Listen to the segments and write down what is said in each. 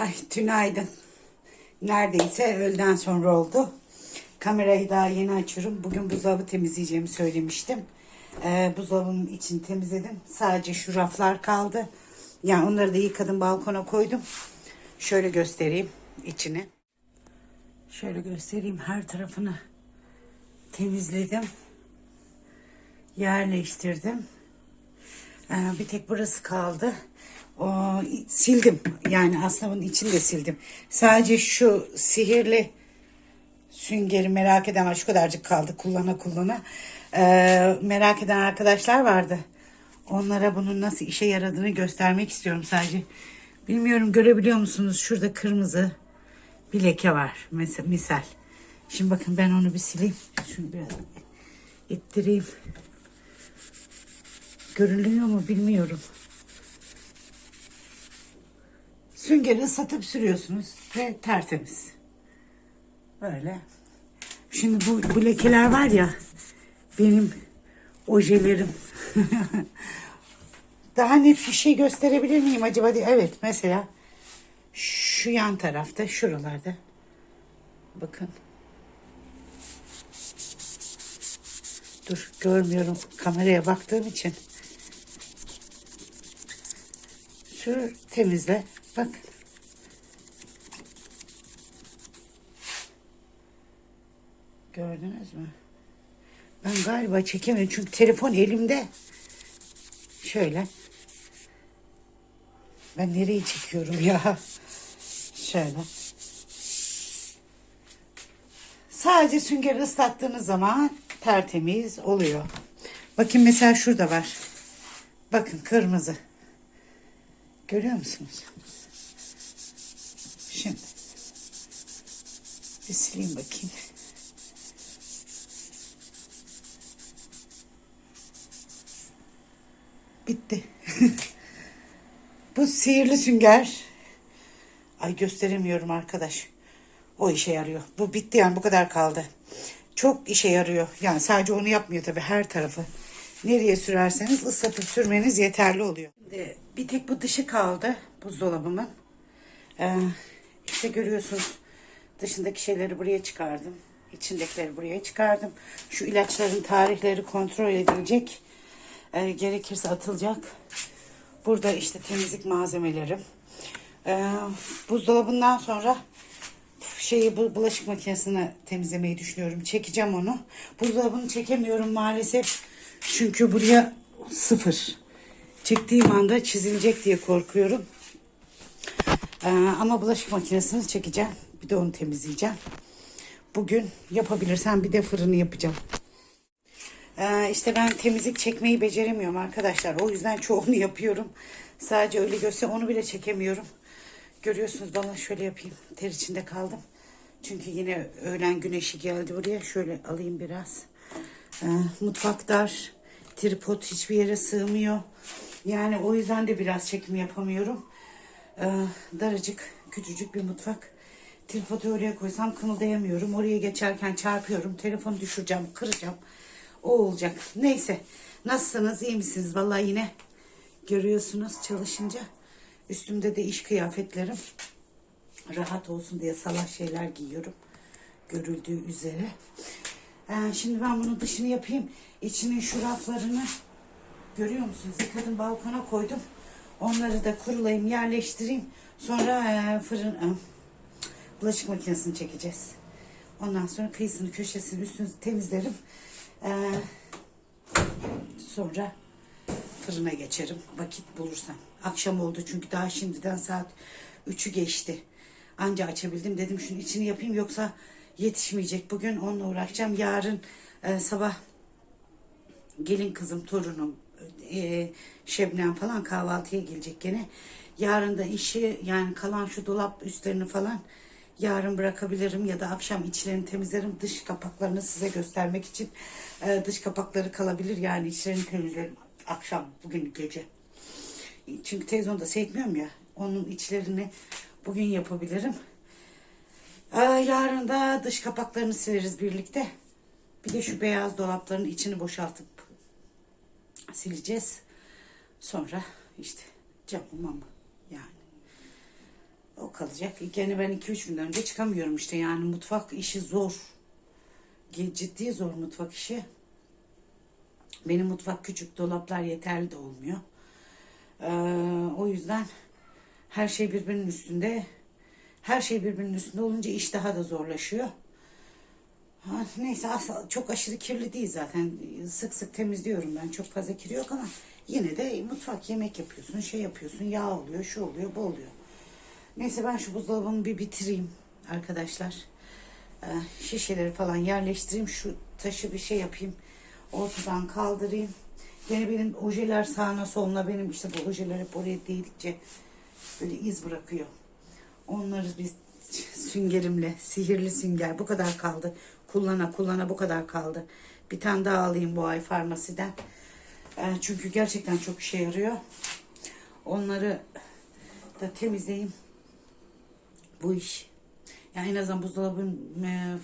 Ay tünaydın. Neredeyse öğleden sonra oldu. Kamerayı daha yeni açıyorum. Bugün buzdolabı temizleyeceğimi söylemiştim. Ee, buzdolabının içini temizledim. Sadece şu raflar kaldı. Yani onları da yıkadım balkona koydum. Şöyle göstereyim içini. Şöyle göstereyim her tarafını temizledim. Yerleştirdim. Ee, bir tek burası kaldı. O, sildim. Yani bunun içini de sildim. Sadece şu sihirli süngeri merak eden var. Şu kadarcık kaldı kullana kullana. Ee, merak eden arkadaşlar vardı. Onlara bunun nasıl işe yaradığını göstermek istiyorum sadece. Bilmiyorum görebiliyor musunuz? Şurada kırmızı bir leke var. Mesela, misal. Şimdi bakın ben onu bir sileyim. Şunu biraz ittireyim. Görünüyor mu bilmiyorum. Süngeri ıslatıp sürüyorsunuz ve tertemiz. Böyle. Şimdi bu, bu lekeler var ya benim ojelerim. Daha net bir şey gösterebilir miyim acaba? diye. Evet mesela şu yan tarafta şuralarda bakın. Dur görmüyorum kameraya baktığım için. Sür temizle. Bak. Gördünüz mü? Ben galiba çekemiyorum çünkü telefon elimde. Şöyle. Ben nereyi çekiyorum ya? Şöyle. Sadece süngeri ıslattığınız zaman tertemiz oluyor. Bakın mesela şurada var. Bakın kırmızı. Görüyor musunuz? Şimdi bir sileyim bakayım. Bitti. Bu sihirli sünger. Ay gösteremiyorum arkadaş. O işe yarıyor. Bu bitti yani bu kadar kaldı. Çok işe yarıyor. Yani sadece onu yapmıyor tabii her tarafı. Nereye sürerseniz ıslatıp sürmeniz yeterli oluyor. Şimdi bir tek bu dışı kaldı buzdolabımın. Ee, işte görüyorsunuz dışındaki şeyleri buraya çıkardım. İçindekileri buraya çıkardım. Şu ilaçların tarihleri kontrol edilecek. Ee, gerekirse atılacak. Burada işte temizlik malzemelerim. Ee, buzdolabından sonra şeyi bu bulaşık makinesini temizlemeyi düşünüyorum. Çekeceğim onu. Buzdolabını çekemiyorum maalesef. Çünkü buraya sıfır. Çektiğim anda çizilecek diye korkuyorum. Ee, ama bulaşık makinesini çekeceğim. Bir de onu temizleyeceğim. Bugün yapabilirsem bir de fırını yapacağım. Ee, işte ben temizlik çekmeyi beceremiyorum arkadaşlar. O yüzden çoğunu yapıyorum. Sadece öyle göster onu bile çekemiyorum. Görüyorsunuz bana şöyle yapayım. Ter içinde kaldım. Çünkü yine öğlen güneşi geldi buraya. Şöyle alayım biraz. Ee, mutfak dar. Tripod hiçbir yere sığmıyor. Yani o yüzden de biraz çekim yapamıyorum. Ee, daracık küçücük bir mutfak. Tripodu oraya koysam kımıldayamıyorum. Oraya geçerken çarpıyorum. Telefonu düşüreceğim, kıracağım. O olacak. Neyse. Nasılsınız? iyi misiniz? Vallahi yine görüyorsunuz çalışınca. Üstümde de iş kıyafetlerim. Rahat olsun diye salaş şeyler giyiyorum. Görüldüğü üzere. Ee, şimdi ben bunun dışını yapayım. İçinin şu raflarını görüyor musunuz? Yıkadım balkona koydum. Onları da kurulayayım, yerleştireyim. Sonra e, fırın, e, bulaşık makinesini çekeceğiz. Ondan sonra kıyısını, köşesini, üstünü temizlerim. Ee, sonra fırına geçerim vakit bulursam. Akşam oldu çünkü daha şimdiden saat 3'ü geçti. Anca açabildim dedim şunun içini yapayım yoksa yetişmeyecek. Bugün onunla uğraşacağım. Yarın e, sabah gelin kızım, torunum, e, Şebnem falan kahvaltıya gelecek gene. Yarın da işi yani kalan şu dolap üstlerini falan yarın bırakabilirim ya da akşam içlerini temizlerim. Dış kapaklarını size göstermek için e, dış kapakları kalabilir yani içlerini temizlerim akşam bugün gece. Çünkü televizyonda seyretmiyorum ya onun içlerini bugün yapabilirim. E, yarın da dış kapaklarını sileriz birlikte. Bir de şu beyaz dolapların içini boşaltıp sileceğiz. Sonra işte camı mamı yani. O kalacak. Gene ben 2-3 gün önce çıkamıyorum işte yani mutfak işi zor. Ciddi zor mutfak işi. Benim mutfak küçük, dolaplar yeterli de olmuyor. Ee, o yüzden her şey birbirinin üstünde. Her şey birbirinin üstünde olunca iş daha da zorlaşıyor. Ha, neyse asla çok aşırı kirli değil zaten. Sık sık temizliyorum ben. Çok fazla kiri yok ama yine de mutfak yemek yapıyorsun, şey yapıyorsun, yağ oluyor, şu oluyor, bu oluyor. Neyse ben şu buzdolabımı bir bitireyim arkadaşlar. Ee, şişeleri falan yerleştireyim. Şu taşı bir şey yapayım. Ortadan kaldırayım. Yine benim ojeler sağına soluna benim işte bu ojeler hep oraya değdikçe böyle iz bırakıyor. Onları biz süngerimle, sihirli sünger bu kadar kaldı. Kullana kullana bu kadar kaldı. Bir tane daha alayım bu ay farmasiden. Ee, çünkü gerçekten çok işe yarıyor. Onları da temizleyeyim. Bu iş. Yani en azından buzdolabım, e,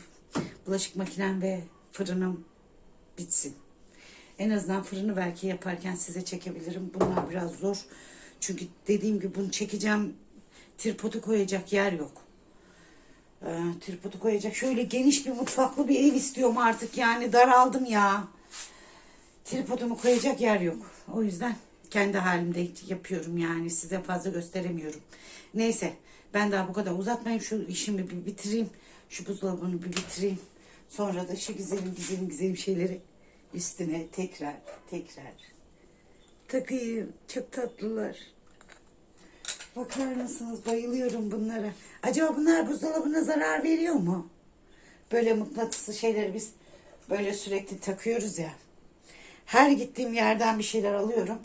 bulaşık makinem ve fırınım bitsin. En azından fırını belki yaparken size çekebilirim. Bunlar biraz zor. Çünkü dediğim gibi bunu çekeceğim. Tripodu koyacak yer yok. Ee, tripodu koyacak. Şöyle geniş bir mutfaklı bir ev istiyorum artık. Yani daraldım ya. Tripodumu koyacak yer yok. O yüzden kendi halimde yapıyorum yani. Size fazla gösteremiyorum. Neyse. Ben daha bu kadar uzatmayayım. Şu işimi bir bitireyim. Şu buzdolabını bir bitireyim. Sonra da şu güzelim güzelim güzelim şeyleri üstüne tekrar tekrar takayım. Çok tatlılar. Bakar mısınız? Bayılıyorum bunlara. Acaba bunlar buzdolabına zarar veriyor mu? Böyle mıknatıslı şeyleri biz böyle sürekli takıyoruz ya. Her gittiğim yerden bir şeyler alıyorum.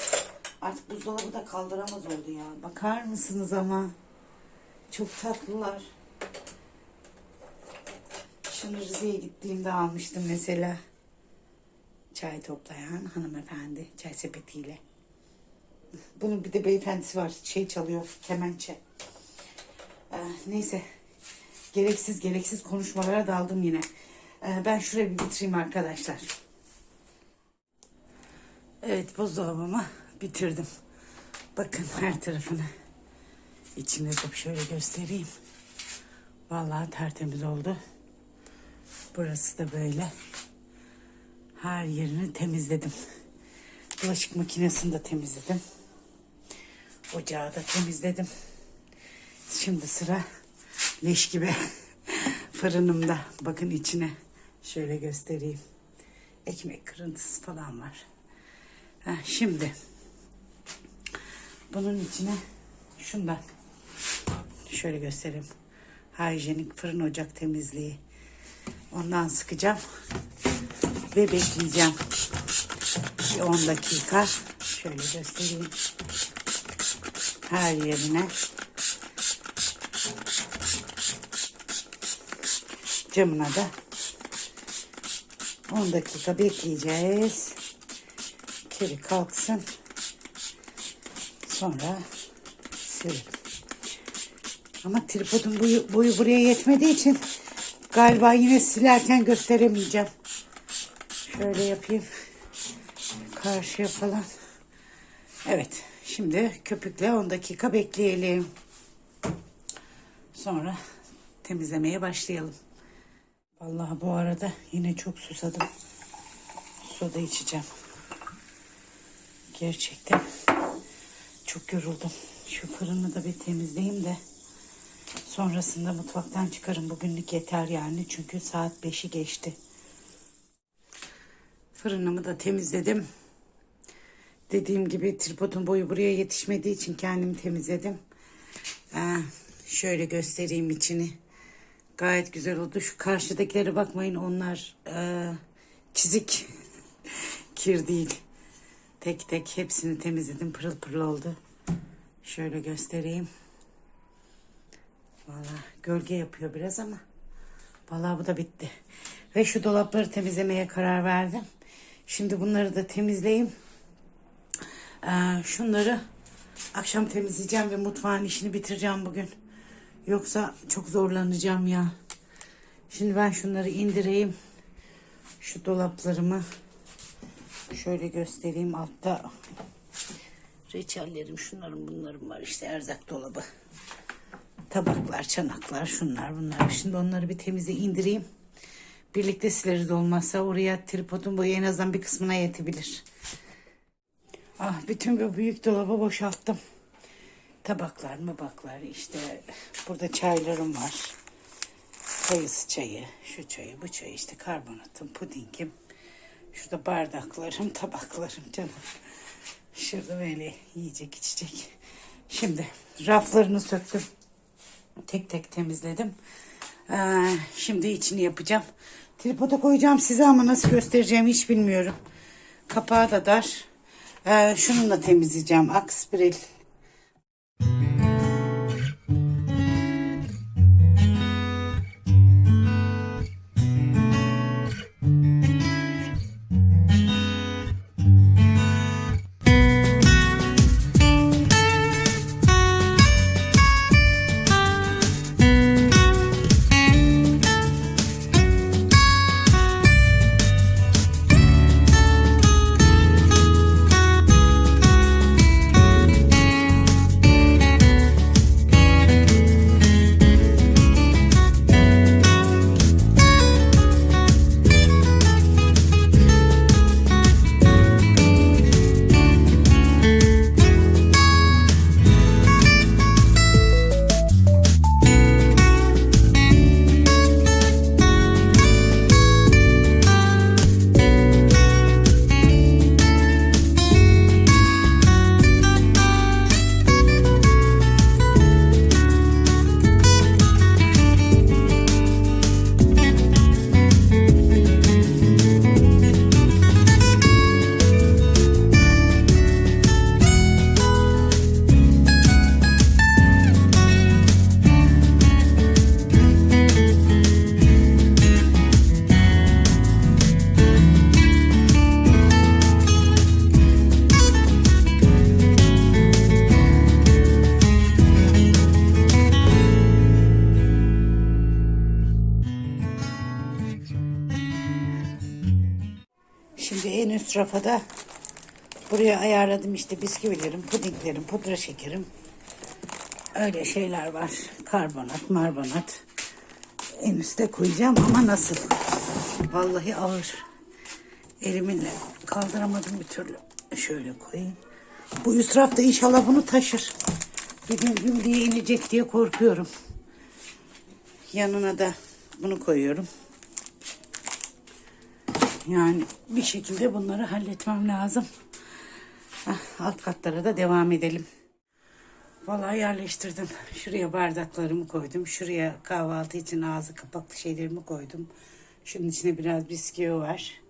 Artık buzdolabı da kaldıramaz oldu ya. Bakar mısınız ama? Çok tatlılar. Şunu Rize'ye gittiğimde almıştım mesela. Çay toplayan hanımefendi çay sepetiyle. Bunun bir de beyefendisi var. Şey çalıyor. Kemençe. Ee, neyse. Gereksiz gereksiz konuşmalara daldım yine. Ee, ben şurayı bir bitireyim arkadaşlar. Evet buzdolabımı bitirdim. Bakın her tarafını. İçine de şöyle göstereyim. Vallahi tertemiz oldu. Burası da böyle. Her yerini temizledim. Bulaşık makinesini de temizledim. Ocağı da temizledim. Şimdi sıra leş gibi fırınımda. Bakın içine şöyle göstereyim. Ekmek kırıntısı falan var. Ha, şimdi bunun içine şundan şöyle göstereyim. Hijyenik fırın ocak temizliği. Ondan sıkacağım ve bekleyeceğim. Bir 10 dakika şöyle göstereyim. Her yerine camına da 10 dakika bekleyeceğiz. Kiri kalksın. Sonra silelim. Ama tripodun boyu, boyu buraya yetmediği için galiba yine silerken gösteremeyeceğim. Şöyle yapayım. Karşıya falan. Evet. Şimdi köpükle 10 dakika bekleyelim. Sonra temizlemeye başlayalım. Vallahi bu arada yine çok susadım. Soda içeceğim. Gerçekten çok yoruldum. Şu fırını da bir temizleyeyim de sonrasında mutfaktan çıkarım. Bugünlük yeter yani çünkü saat 5'i geçti. Fırınımı da temizledim. Dediğim gibi tripodun boyu buraya yetişmediği için kendim temizledim. Ee, şöyle göstereyim içini. Gayet güzel oldu. Şu karşıdakilere bakmayın onlar e, çizik. Kir değil. Tek tek hepsini temizledim. Pırıl pırıl oldu. Şöyle göstereyim. Valla gölge yapıyor biraz ama. Vallahi bu da bitti. Ve şu dolapları temizlemeye karar verdim. Şimdi bunları da temizleyeyim. Ee, şunları akşam temizleyeceğim ve mutfağın işini bitireceğim bugün. Yoksa çok zorlanacağım ya. Şimdi ben şunları indireyim. Şu dolaplarımı şöyle göstereyim. Altta reçellerim, şunların bunların var işte erzak dolabı. Tabaklar, çanaklar, şunlar bunlar. Şimdi onları bir temize indireyim. Birlikte sileriz olmazsa oraya tripodun boyu en azından bir kısmına yetebilir. Ah bütün bu büyük dolabı boşalttım. Tabaklar, mabaklar işte burada çaylarım var. Kayısı çayı, şu çayı, bu çayı işte karbonatım, pudingim. Şurada bardaklarım, tabaklarım canım. Şurada böyle yiyecek içecek. Şimdi raflarını söktüm. Tek tek temizledim. Ee, şimdi içini yapacağım. Tripoda koyacağım size ama nasıl göstereceğimi hiç bilmiyorum. Kapağı da dar. Ee, şununla temizleyeceğim. Akspril. Üst rafa da buraya ayarladım işte bisküvilerim, pudinglerim, pudra şekerim. Öyle şeyler var. Karbonat, marbonat. En üste koyacağım ama nasıl? Vallahi ağır. Eliminle kaldıramadım bir türlü. Şöyle koyayım. Bu üst rafta inşallah bunu taşır. Bir gün güm diye inecek diye korkuyorum. Yanına da bunu koyuyorum. Yani bir şekilde bunları halletmem lazım. Hah, alt katlara da devam edelim. Vallahi yerleştirdim. Şuraya bardaklarımı koydum. Şuraya kahvaltı için ağzı kapaklı şeylerimi koydum. Şunun içine biraz bisküvi var.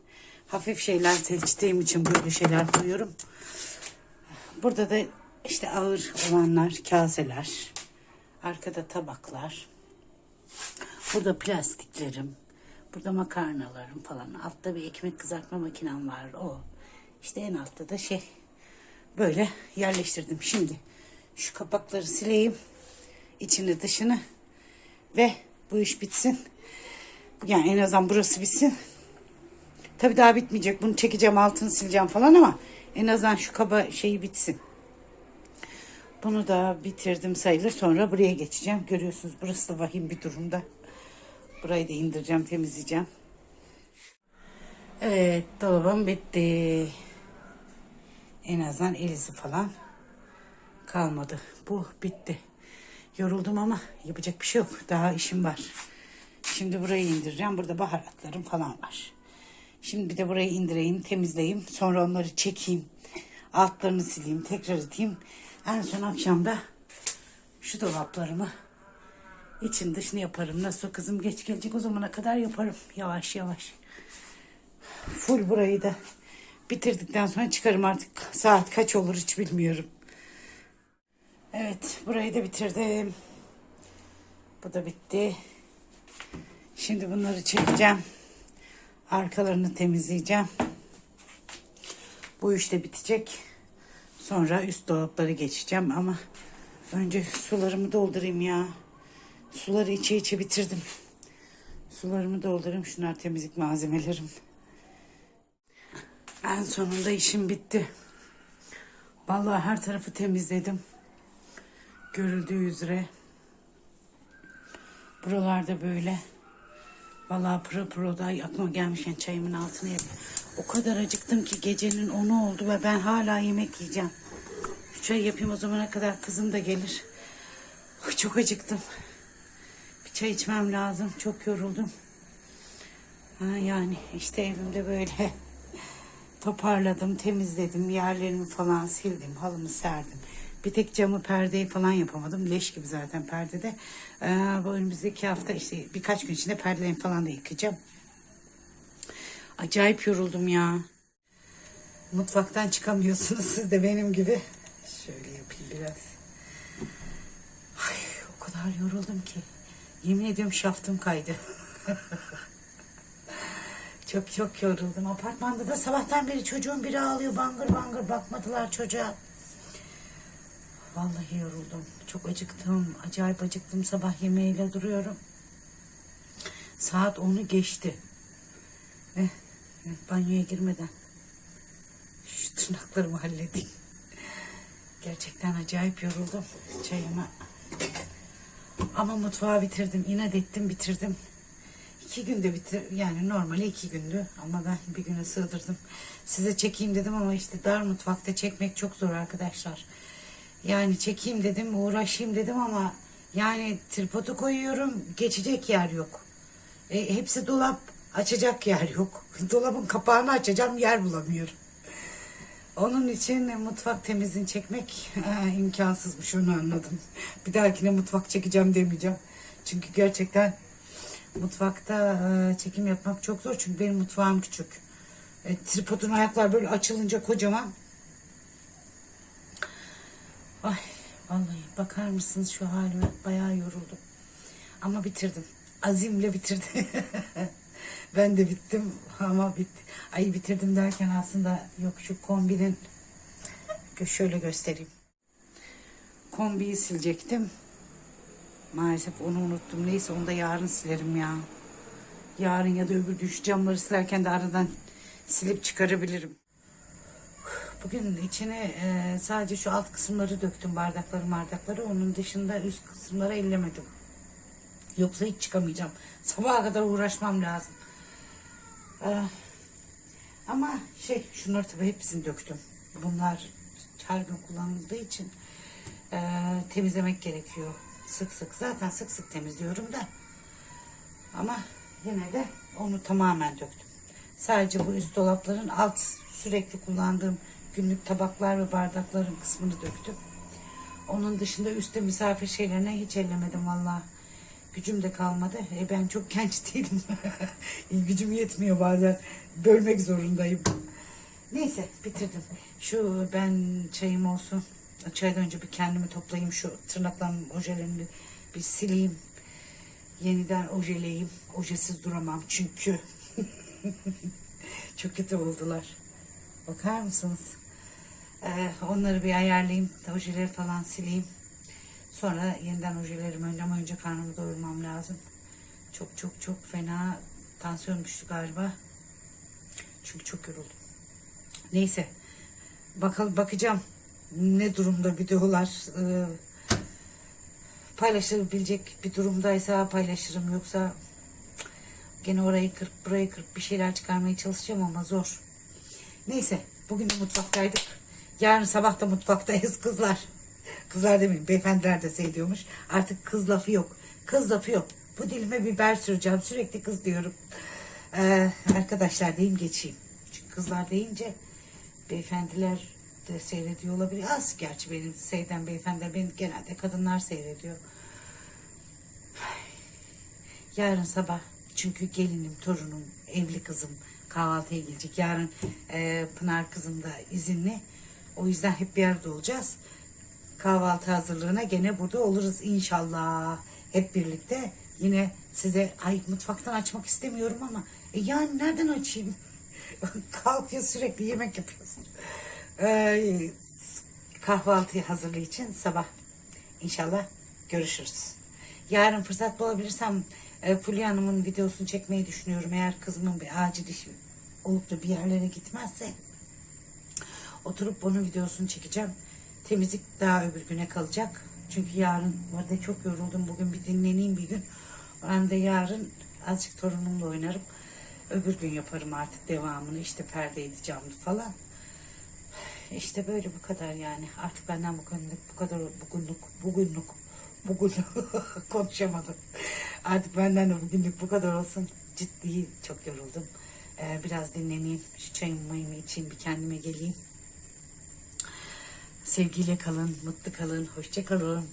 Hafif şeyler seçtiğim için böyle şeyler koyuyorum. Burada da işte ağır olanlar, kaseler. Arkada tabaklar. Burada plastiklerim. Burada makarnalarım falan. Altta bir ekmek kızartma makinem var. O. İşte en altta da şey. Böyle yerleştirdim. Şimdi şu kapakları sileyim. İçini dışını. Ve bu iş bitsin. Yani en azından burası bitsin. Tabii daha bitmeyecek. Bunu çekeceğim altını sileceğim falan ama en azından şu kaba şeyi bitsin. Bunu da bitirdim sayılır. Sonra buraya geçeceğim. Görüyorsunuz burası da vahim bir durumda. Burayı da indireceğim, temizleyeceğim. Evet, dolabım bitti. En azından elisi falan kalmadı. Bu bitti. Yoruldum ama yapacak bir şey yok. Daha işim var. Şimdi burayı indireceğim. Burada baharatlarım falan var. Şimdi bir de burayı indireyim, temizleyeyim. Sonra onları çekeyim. Altlarını sileyim, tekrar iteyim. En son akşamda şu dolaplarımı için dışını yaparım. Nasıl kızım geç gelecek o zamana kadar yaparım. Yavaş yavaş. Full burayı da bitirdikten sonra çıkarım artık. Saat kaç olur hiç bilmiyorum. Evet burayı da bitirdim. Bu da bitti. Şimdi bunları çekeceğim. Arkalarını temizleyeceğim. Bu iş de bitecek. Sonra üst dolapları geçeceğim ama önce sularımı doldurayım ya. Suları içe içe bitirdim. Sularımı doldurayım. Şunlar temizlik malzemelerim. En sonunda işim bitti. Vallahi her tarafı temizledim. Görüldüğü üzere. Buralarda böyle. Vallahi pırıl pırıl da aklıma gelmişken çayımın altına yapayım. O kadar acıktım ki gecenin onu oldu ve ben hala yemek yiyeceğim. Şu çay yapayım o zamana kadar kızım da gelir. Çok acıktım. Çay içmem lazım. Çok yoruldum. Ha, yani işte evimde böyle toparladım, temizledim, yerlerimi falan sildim, halımı serdim. Bir tek camı perdeyi falan yapamadım. Leş gibi zaten perdede. Ee, bu önümüzdeki hafta işte birkaç gün içinde perdelerimi falan da yıkayacağım. Acayip yoruldum ya. Mutfaktan çıkamıyorsunuz siz de benim gibi. Şöyle yapayım biraz. Ay, o kadar yoruldum ki. Yemin ediyorum şaftım kaydı. çok çok yoruldum. Apartmanda da sabahtan beri çocuğun biri ağlıyor. Bangır bangır bakmadılar çocuğa. Vallahi yoruldum. Çok acıktım. Acayip acıktım. Sabah yemeğiyle duruyorum. Saat 10'u geçti. Eh, eh, banyoya girmeden şu tırnaklarımı halledeyim. Gerçekten acayip yoruldum. Çayımı. Ama mutfağı bitirdim. İnat ettim bitirdim. İki günde bitir yani normali iki gündü ama ben bir güne sığdırdım. Size çekeyim dedim ama işte dar mutfakta çekmek çok zor arkadaşlar. Yani çekeyim dedim uğraşayım dedim ama yani tripodu koyuyorum geçecek yer yok. E, hepsi dolap açacak yer yok. Dolabın kapağını açacağım yer bulamıyorum. Onun için mutfak temizliğini çekmek e, imkansızmış onu anladım. Bir dahakine mutfak çekeceğim demeyeceğim. Çünkü gerçekten mutfakta e, çekim yapmak çok zor. Çünkü benim mutfağım küçük. E, tripodun ayaklar böyle açılınca kocaman. Ay vallahi bakar mısınız şu halime bayağı yoruldum. Ama bitirdim. Azimle bitirdim. ben de bittim ama bitti. Ay bitirdim derken aslında yok şu kombinin şöyle göstereyim. Kombiyi silecektim. Maalesef onu unuttum. Neyse onu da yarın silerim ya. Yarın ya da öbür gün şu camları silerken de aradan silip çıkarabilirim. Bugün içine e, sadece şu alt kısımları döktüm bardakları bardakları. Onun dışında üst kısımları ellemedim. Yoksa hiç çıkamayacağım. Sabaha kadar uğraşmam lazım. Ee, ama şey şunları tabii hepsini döktüm. Bunlar her gün kullanıldığı için e, temizlemek gerekiyor. Sık sık. Zaten sık sık temizliyorum da. Ama yine de onu tamamen döktüm. Sadece bu üst dolapların alt sürekli kullandığım günlük tabaklar ve bardakların kısmını döktüm. Onun dışında üstte misafir şeylerine hiç ellemedim vallahi. Gücüm de kalmadı. E ben çok genç değilim. Gücüm yetmiyor bazen. Bölmek zorundayım. Neyse bitirdim. Şu ben çayım olsun. Çaydan önce bir kendimi toplayayım. Şu tırnaklarımın ojelerini bir sileyim. Yeniden ojeleyeyim. Ojesiz duramam çünkü. çok kötü oldular. Bakar mısınız? Ee, onları bir ayarlayayım. Ojeleri falan sileyim. Sonra yeniden ojelerimi önce ama önce karnımı doyurmam lazım. Çok çok çok fena tansiyon düştü galiba. Çünkü çok yoruldum. Neyse. Bakalım bakacağım ne durumda videolar e, paylaşılabilecek bir durumdaysa paylaşırım yoksa gene orayı kırıp burayı kırıp bir şeyler çıkarmaya çalışacağım ama zor. Neyse bugün de mutfaktaydık. Yarın sabah da mutfaktayız kızlar. Kızlar demeyin beyefendiler de seviyormuş. Artık kız lafı yok. Kız lafı yok. Bu dilime biber süreceğim. Sürekli kız diyorum. Ee, arkadaşlar diyeyim geçeyim. Çünkü kızlar deyince beyefendiler de seyrediyor olabilir. Az gerçi benim seyreden beyefendiler. Benim genelde kadınlar seyrediyor. Yarın sabah çünkü gelinim, torunum, evli kızım kahvaltıya gelecek. Yarın e, Pınar kızım da izinli. O yüzden hep bir arada olacağız. Kahvaltı hazırlığına gene burada oluruz inşallah. Hep birlikte yine size ay mutfaktan açmak istemiyorum ama e, yani nereden açayım? Kalkıyor sürekli yemek yapıyorsun. Ee, kahvaltıyı hazırlığı için sabah inşallah görüşürüz. Yarın fırsat bulabilirsem e, Fulya Hanım'ın videosunu çekmeyi düşünüyorum. Eğer kızımın bir acil işi olup da bir yerlere gitmezse oturup onun videosunu çekeceğim. Temizlik daha öbür güne kalacak. Çünkü yarın bu arada çok yoruldum. Bugün bir dinleneyim bir gün. Ben de yarın azıcık torunumla oynarım. Öbür gün yaparım artık devamını işte perdeydi camlı falan. İşte böyle bu kadar yani. Artık benden bu konuda bu kadar bugünlük bugünlük bugün konuşamadım. Artık benden de bugünlük bu kadar olsun. Ciddi çok yoruldum. Ee, biraz dinleneyim. Şu çayımı içeyim bir kendime geleyim. Sevgiyle kalın, mutlu kalın, hoşça kalın.